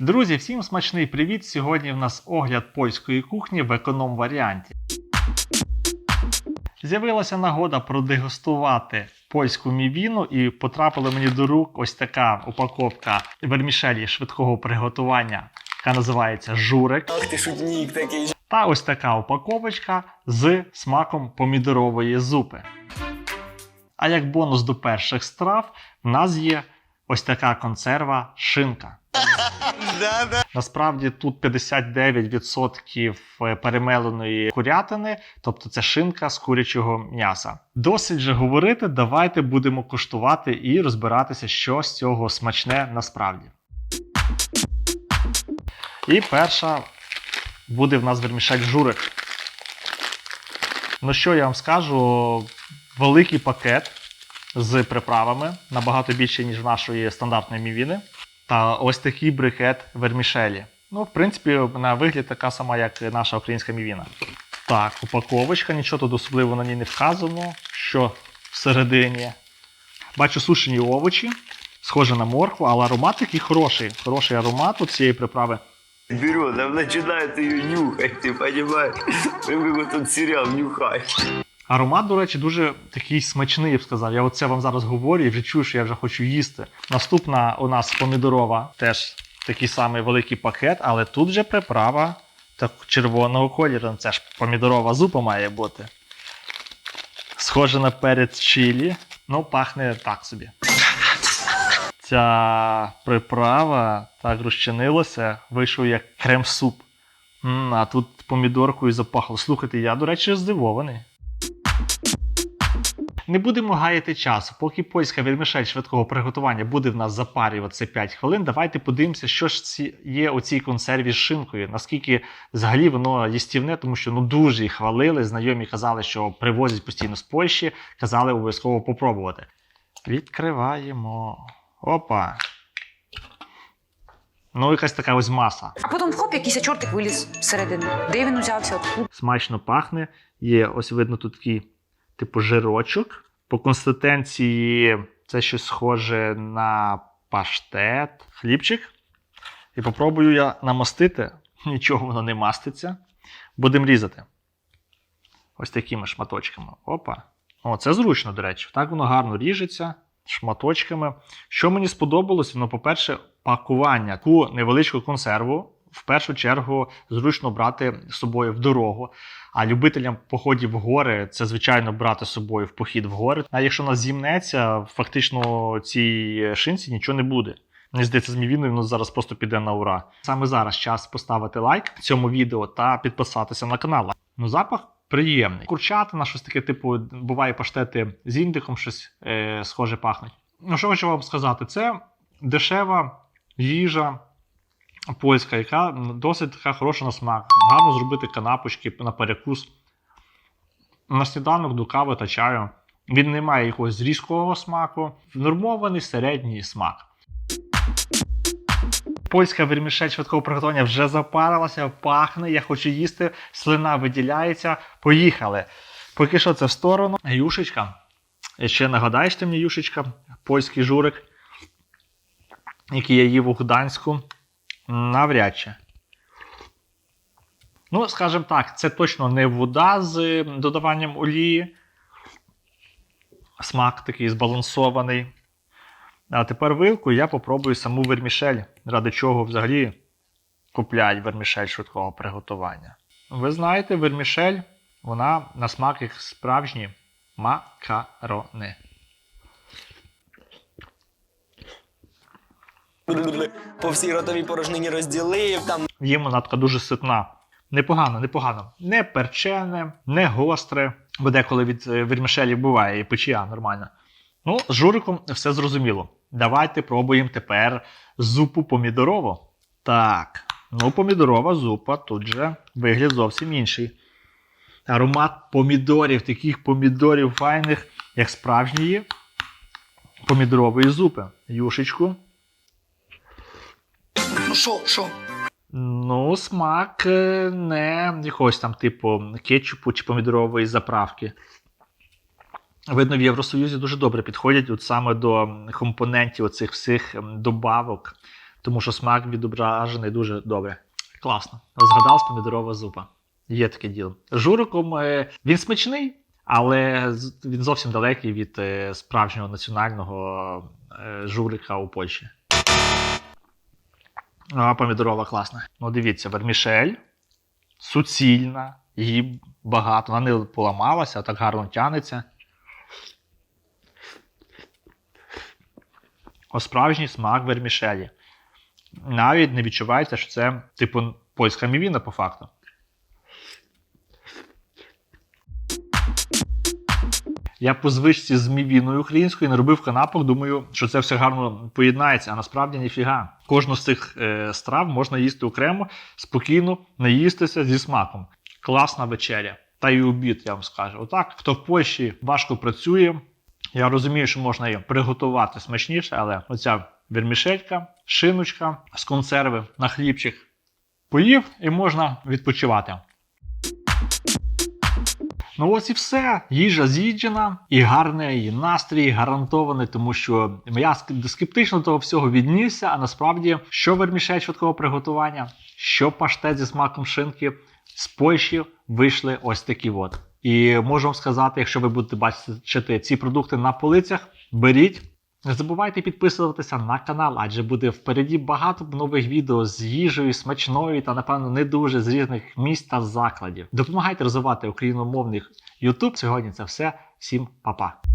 Друзі, всім смачний привіт! Сьогодні в нас огляд польської кухні в економ варіанті. З'явилася нагода продегустувати польську мівіну і потрапила мені до рук ось така упаковка вермішелі швидкого приготування, яка називається журик. Ах ти шутнік такий. Та ось така упаковочка з смаком помідорової зупи. А як бонус до перших страв, в нас є ось така консерва шинка. Насправді тут 59% перемеленої курятини, тобто це шинка з курячого м'яса. Досить же говорити, давайте будемо куштувати і розбиратися, що з цього смачне насправді. І перша буде в нас вермішель журик. Ну що я вам скажу, великий пакет з приправами, набагато більше, ніж в нашої стандартної мівіни. Та ось такий брикет вермішелі. Ну, в принципі, на вигляд така сама, як наша українська мівіна. Так, упаковочка, нічого тут особливо на ній не вказано, що всередині. Бачу сушені овочі, схоже на моркву, але аромат такий хороший. Хороший аромат у цієї приправи. Берет, а начинает ее нюхать, ты понимаешь? Прям как вот сериал «Нюхай». Аромат, до речі, дуже такий смачний, я б сказав. Я оце вам зараз говорю і вже чую, що я вже хочу їсти. Наступна у нас помідорова, теж такий самий великий пакет, але тут же приправа так, червоного кольору. Це ж помідорова зупа має бути. Схоже на перець чилі, ну пахне так собі. Ця приправа так розчинилася, вийшов як крем-суп. А тут помідоркою запахло. Слухайте, я, до речі, здивований. Не будемо гаяти часу. Поки польська вермішель швидкого приготування буде в нас запарюватися 5 хвилин, давайте подивимося, що ж є у цій консерві з шинкою. Наскільки взагалі воно їстівне, тому що ну дуже їх хвалили. Знайомі казали, що привозять постійно з Польщі, казали обов'язково попробувати. Відкриваємо. Опа. Ну, якась така ось маса. А потім хоп, якийсь чортик виліз всередину. Де він узявся? Смачно пахне. Є, ось видно тут такий, типу, жирочок. По консистенції це щось схоже на паштет, хлібчик. І попробую я намастити. Нічого воно не маститься. Будемо різати. Ось такими шматочками. Опа. О, це зручно, до речі. Так воно гарно ріжеться шматочками. Що мені сподобалось, ну, по-перше, пакування. Таку невеличку консерву в першу чергу зручно брати з собою в дорогу. А любителям походів в гори це звичайно брати з собою в похід в гори. А якщо нас зімнеться, фактично цій шинці нічого не буде. Мені здається, з мівіною воно зараз просто піде на ура. Саме зараз час поставити лайк цьому відео та підписатися на канал. Ну, запах приємний. Курчатина, щось таке, типу, буває паштети з індиком, щось е, схоже пахнуть. Ну, що хочу вам сказати, це дешева їжа польська, яка досить така хороша на смак. Гарно зробити канапочки на перекус. На сніданок до кави та чаю. Він не має якогось різкого смаку, нормований середній смак. Польська вермішель швидкого приготування вже запарилася, пахне, я хочу їсти, слина виділяється. Поїхали. Поки що це в сторону. Юшечка. Ще нагадаєш ти мені, Юшечка, польський журик, який я їв у Гданську. Навряд чи. Ну, скажімо так, це точно не вода з додаванням олії. Смак такий збалансований. А тепер вилку я попробую саму вермішель, ради чого взагалі купляють вермішель швидкого приготування. Ви знаєте, вермішель, вона на смак як справжні макарони. По всій ротовій порожнині розділив, там Їм вона така дуже ситна. Непогано, непогано. Не перчене, не гостре, бо деколи від е, вермішелі буває і печія нормальна. Ну, з журиком все зрозуміло. Давайте пробуємо тепер зупу помідорову. Так, ну помідорова зупа, тут же вигляд зовсім інший. Аромат помідорів, таких помідорів файних, як справжньої помідорової зупи. Юшечку. Що, що? Ну, смак е, не якогось там, типу, кетчупу чи помідорової заправки. Видно, в Євросоюзі дуже добре підходять от саме до компонентів оцих всіх ем, добавок. тому що смак відображений дуже добре. Класно. Згадав помідорова зупа. Є таке діло. Журиком е, він смачний, але він зовсім далекий від е, справжнього національного журика у Польщі. А помідорова класна. Ну, дивіться, вермішель суцільна, її багато. Вона не поламалася, так гарно тянеться. О, справжній смак вермішелі. Навіть не відчувається, що це, типу, польська мівіна по факту. Я по звичці з мівіною українською наробив канапок, думаю, що це все гарно поєднається, а насправді ніфіга. Кожну з цих е, страв можна їсти окремо, спокійно наїстися зі смаком. Класна вечеря. Та й обід, я вам скажу. Отак, хто в Польщі важко працює. Я розумію, що можна її приготувати смачніше, але оця вермішелька, шиночка з консерви на хлібчик поїв і можна відпочивати. Ну ось і все. Їжа з'їджена, і гарний і настрій гарантований, тому що я скептично того всього віднісся. А насправді, що вермішель швидкого приготування, що паштет зі смаком шинки з Польщі вийшли ось такі от. І можу вам сказати, якщо ви будете бачити ці продукти на полицях, беріть. Не забувайте підписуватися на канал, адже буде впереді багато нових відео з їжею, смачною та, напевно, не дуже з різних міст та закладів. Допомагайте розвивати україномовних YouTube. Сьогодні це все. Всім па-па.